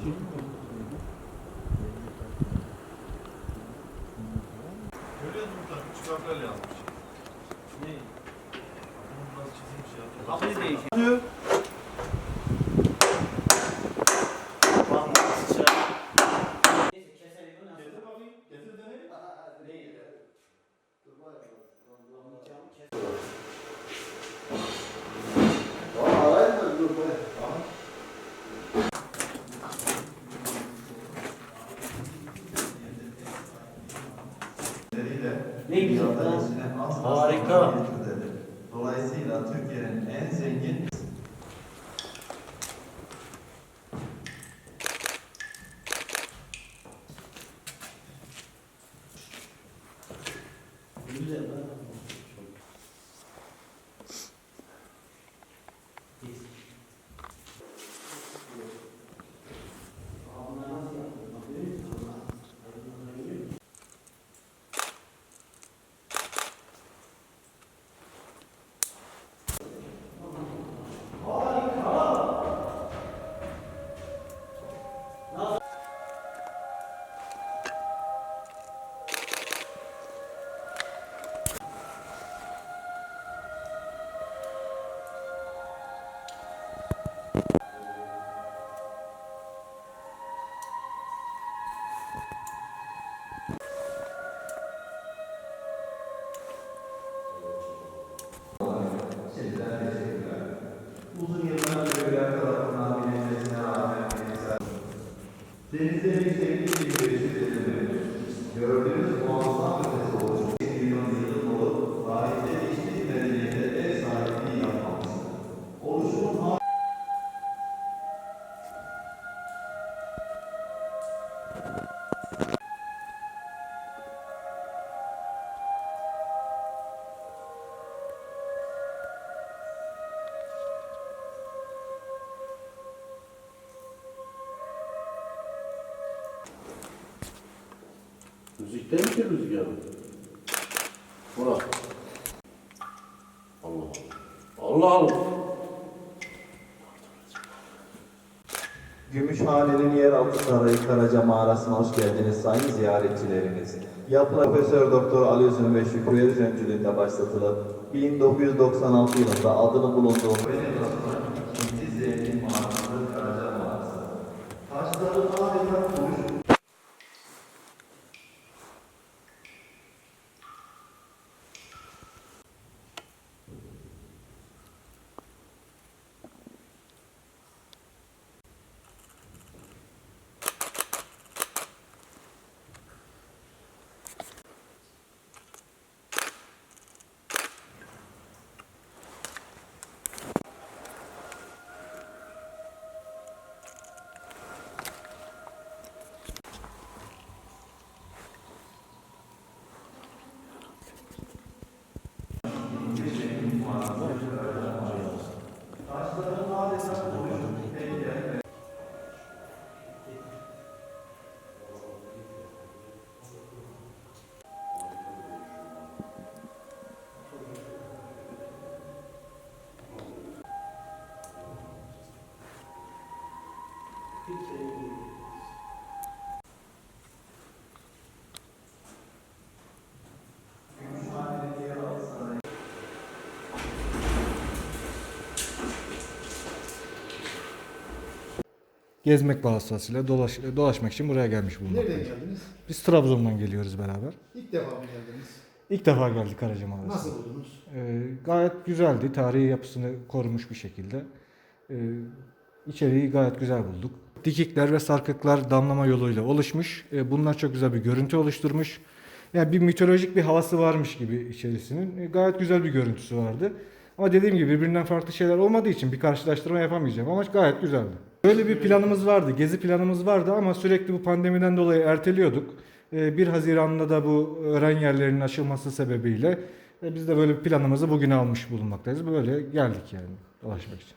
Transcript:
Görüyor musun burada? Küçük harflerle yazmış. Ne? Bunu biraz çizilmiş ya. Kapıyı değişiyor. Lan. Harika. Dolayısıyla Türkiye'nin en zengin Güzel denizde bir Müzik değil ki rüzgar. Burak. Allah Allah. Allah. Gümüşhane'nin yeraltı sarayı Karaca Mağarası'na hoş geldiniz sayın ziyaretçilerimiz. Yapılan Profesör Doktor Ali Üzüm ve Şükrü öncülüğünde başlatılıp 1996 yılında adını bulunduğu Venedik'in ikinci zengin mağarası Karaca Mağarası. Taşları adeta kuruş Taşların adeta kuruş heykel Gümüşhane'nin yeraltı sarayı gezmek vasıtasıyla dolaş, dolaşmak için buraya gelmiş Nereden bulunmaktayız. geldiniz? Biz Trabzon'dan geliyoruz beraber. İlk defa mı geldiniz? İlk defa geldik Karaca Mağarası. Nasıl buldunuz? Ee, gayet güzeldi. Tarihi yapısını korumuş bir şekilde. Ee, içeriği gayet güzel bulduk. Dikikler ve sarkıklar damlama yoluyla oluşmuş. Ee, bunlar çok güzel bir görüntü oluşturmuş. Yani bir mitolojik bir havası varmış gibi içerisinin. Ee, gayet güzel bir görüntüsü vardı. Ama dediğim gibi birbirinden farklı şeyler olmadığı için bir karşılaştırma yapamayacağım ama gayet güzeldi. Böyle bir planımız vardı, gezi planımız vardı ama sürekli bu pandemiden dolayı erteliyorduk. Ee, 1 Haziran'da da bu öğren yerlerinin açılması sebebiyle e, biz de böyle bir planımızı bugün almış bulunmaktayız. Böyle geldik yani dolaşmak için.